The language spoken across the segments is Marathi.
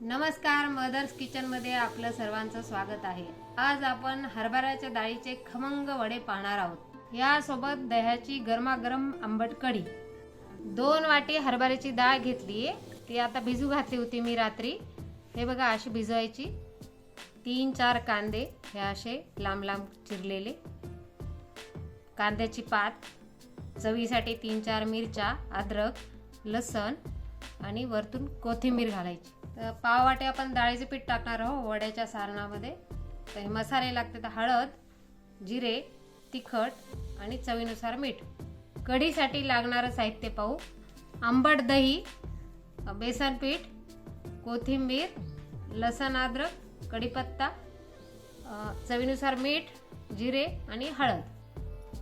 नमस्कार मदर्स किचनमध्ये आपलं सर्वांचं स्वागत आहे. आज आपण हरभऱ्याच्या डाळीचे खमंग वडे पाहणार आहोत. यासोबत दह्याची गरमागरम आंबट कढी. दोन वाटी हरभऱ्याची डाळ घेतली. ती आता भिजू घातली होती मी रात्री. हे बघा अशी भिजवायची. तीन चार कांदे हे असे लांब लांब चिरलेले. कांद्याची पात चवीसाठी तीन चार मिरच्या अद्रक लसण आणि वरतून कोथिंबीर घालायची. तर पाव वाटे आपण डाळीचे पीठ टाकणार आहोत वड्याच्या सारणामध्ये. तर हे मसाले लागते तर हळद जिरे तिखट आणि चवीनुसार मीठ. कढीसाठी लागणारं साहित्य पाहू. आंबट दही बेसन पीठ कोथिंबीर लसण अद्रक कढीपत्ता चवीनुसार मीठ जिरे आणि हळद.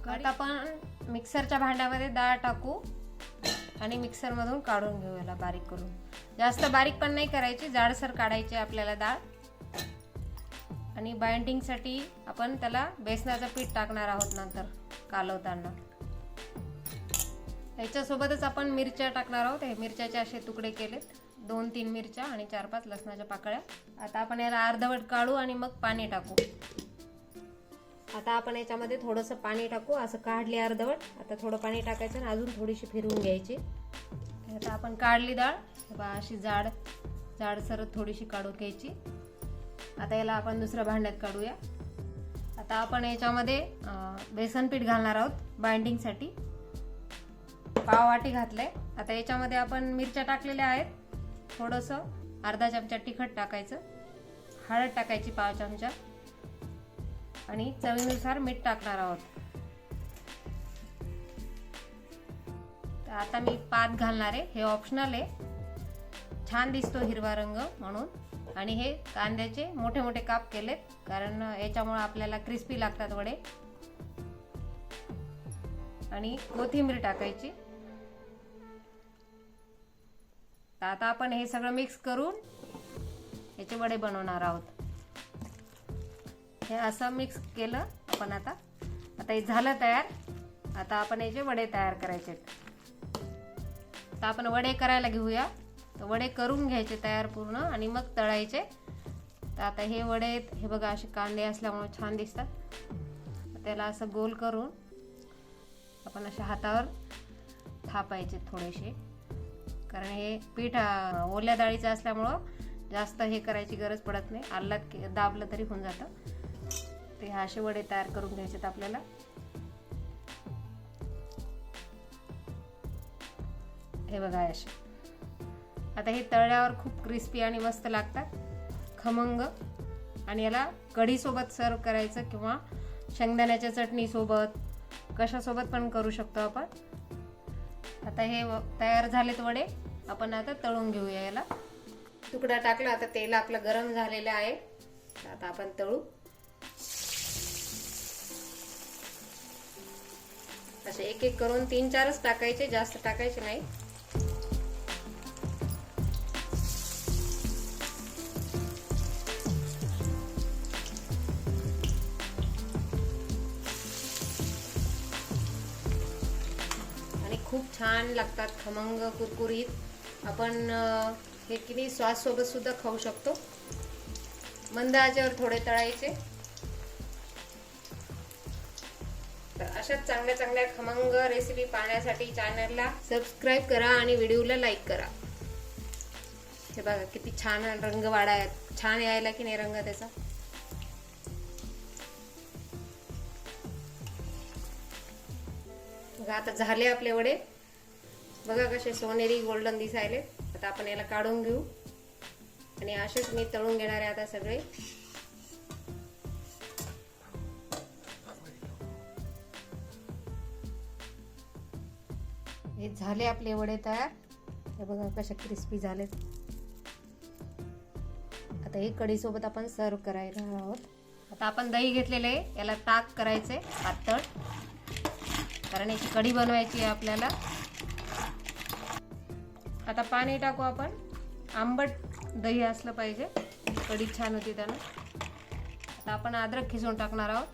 आता आपण मिक्सरच्या भांड्यामध्ये डाळ टाकू. आणि मिक्सरमधून काढून घेऊ याला बारीक करून. जास्त बारीक पण नाही करायची जाडसर काढायची आपल्याला डाळ. आणि बाइंडिंगसाठी आपण त्याला बेसनाचं पीठ टाकणार आहोत नंतर कालवताना. याच्यासोबतच आपण मिरच्या टाकणार आहोत. हे मिरच्याचे असे तुकडे केलेत. दोन तीन मिरच्या आणि चार पाच लसणाच्या पाकळ्या. आता आपण याला अर्धवट काढू आणि मग पाणी टाकू. आता आपण याच्यामध्ये थोडंसं पाणी टाकू. असं काढली अर्धवट. आता थोडं पाणी टाकायचं आणि अजून थोडीशी फिरवून घ्यायची. आता आपण काढली डाळ. बा अशी जाड जाडसर थोडीशी काढून घ्यायची. आता याला आपण दुसऱ्या भांड्यात काढूया. आता आपण याच्यामध्ये बेसन पीठ घालणार आहोत बाइंडिंगसाठी. पाव वाटी घातलंय. आता याच्यामध्ये आपण मिरच्या टाकलेल्या आहेत. थोडंसं अर्धा चमचा तिखट टाकायचं. हळद टाकायची पाव चमचा. आणि चवीनुसार मीठ टाकणार आहोत. आता मी पात घालणार आहे. हे ऑप्शनल आहे. छान दिसतो हिरवा रंग म्हणून. आणि हे कांद्याचे मोठे मोठे काप केलेत. कारण याच्यामुळे आपल्याला क्रिस्पी लागतात वडे. आणि कोथिंबीर टाकायची. तर आता आपण हे सगळं मिक्स करून याचे वडे बनवणार आहोत. हे असं मिक्स केलं आपण आता. आता हे झालं तयार. आता आपण याचे वडे तयार करायचे तर आपण वडे करायला घेऊया. तर वडे करून घ्यायचे तयार पूर्ण आणि मग तळायचे. तर आता हे वडे हे बघा असे कांदे असल्यामुळे छान दिसतात. त्याला असं गोल करून आपण अशा हातावर थापायचे थोडेसे. कारण हे पीठ ओल्या डाळीचं असल्यामुळं जास्त हे करायची गरज पडत नाही. आल्लात के- दाबलं तरी होऊन जातं. ते असे वडे तयार करून घ्यायचेत आपल्याला. हे बघा असे. आता हे तळल्यावर खूप क्रिस्पी आणि मस्त लागतात. खमंग. आणि याला कढीसोबत सर्व करायचं किंवा शेंगदाण्याच्या चटणीसोबत कशासोबत पण करू शकतो आपण. आता हे तयार झालेत वडे. आपण आता तळून घेऊया याला. तुकडा टाकला आता तेल आपलं गरम झालेलं आहे. आता आपण तळू. असे एक एक करून तीन चारच टाकायचे जास्त टाकायचे नाही. आणि खूप छान लागतात खमंग कुरकुरीत. आपण हे किती सॉस सोबत सुद्धा खाऊ शकतो. मंद आचेवर थोडे तळायचे. तर अशाच चांगल्या चांगल्या खमंग रेसिपी पाहण्यासाठी चॅनलला सबस्क्राईब करा आणि व्हिडिओला लाईक करा. हे बघा किती छान रंग वाढा छान यायला की नाही रंग त्याचा? बघा आता झाले आपले वडे. बघा कसे सोनेरी गोल्डन दिसायले. आता आपण याला काढून घेऊ. आणि असेच मी तळून घेणार आहे आता सगळे. हे झाले आपले वडे तयार. हे बघा कशा क्रिस्पी झालेत. आता हे कढी सोबत आपण सर्व करायला आहोत. आता आपण दही घेतलेले आहे. याला ताक करायचे पातळ. कारण याची कढी बनवायची आहे आपल्याला. आता पाणी टाकू आपण. आंबट दही असलं पाहिजे. कढी छान होती त्यानं. आता आपण अद्रक खिसून टाकणार आहोत.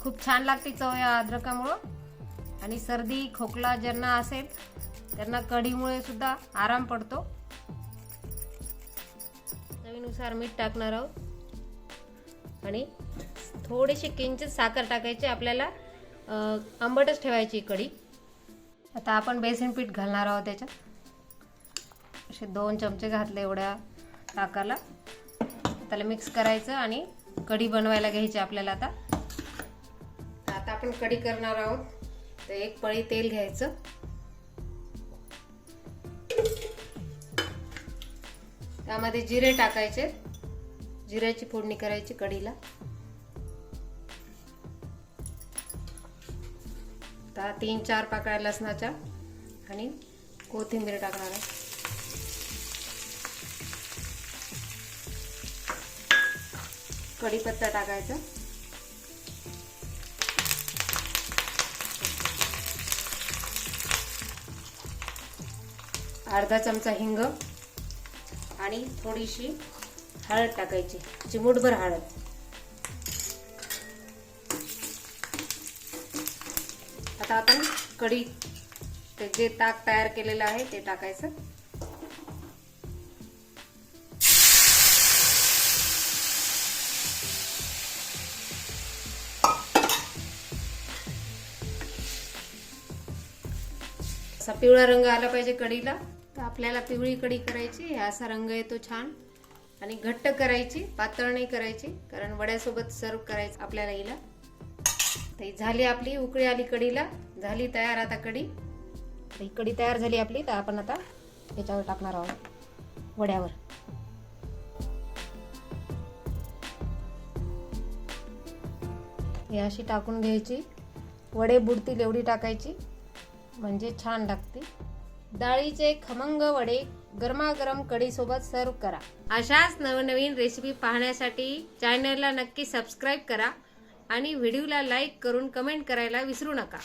खूप छान लागते चव या अद्रकामुळं. आणि सर्दी खोकला ज्यांना असेल त्यांना कढीमुळे सुद्धा आराम पडतो. चवीनुसार मीठ टाकणार आहोत. आणि थोडीशी किंचित साखर टाकायची आपल्याला आंबटच ठेवायची कढी. आता आपण बेसन पीठ घालणार आहोत त्याच्यात. असे दोन चमचे घातले एवढ्या ताकाला त्याला मिक्स करायचं आणि कढी बनवायला घ्यायची आपल्याला आता. आता आपण कढी करणार आहोत. तर एक पळी तेल घ्यायचं. त्यामध्ये जिरे टाकायचे. जिऱ्याची फोडणी करायची कढीला. आता तीन चार पाकळ्या लसणाच्या आणि कोथिंबीर टाकणार आहे. कढीपत्ता टाकायचा. अर्धा चमचा हिंग आणि थोडीशी हळद टाकायची चिमूटभर हळद. आता आपण कढी ते जे ताक तयार केलेलं आहे ते टाकायचं. असा पिवळा रंग आला पाहिजे कढीला. आपल्याला पिवळी कढी करायची असा रंग येतो छान. आणि घट्ट करायची पातळ नाही करायची कारण वड्यासोबत सर्व करायचं आपल्याला हिला. तर झाली आपली उकळी आली कढीला. झाली तयार आता कढी. तर ही कढी तयार झाली आपली तर आपण आता याच्यावर टाकणार आहोत वड्यावर. हे अशी टाकून घ्यायची. वडे बुडतील एवढी टाकायची म्हणजे छान लागते डाळीचे खमंग वडे गरमागरम कढीसोबत सर्व करा. अशाच नवनवीन रेसिपी पाहण्यासाठी चॅनलला नक्की सबस्क्राईब करा आणि व्हिडिओला लाईक करून कमेंट करायला विसरू नका.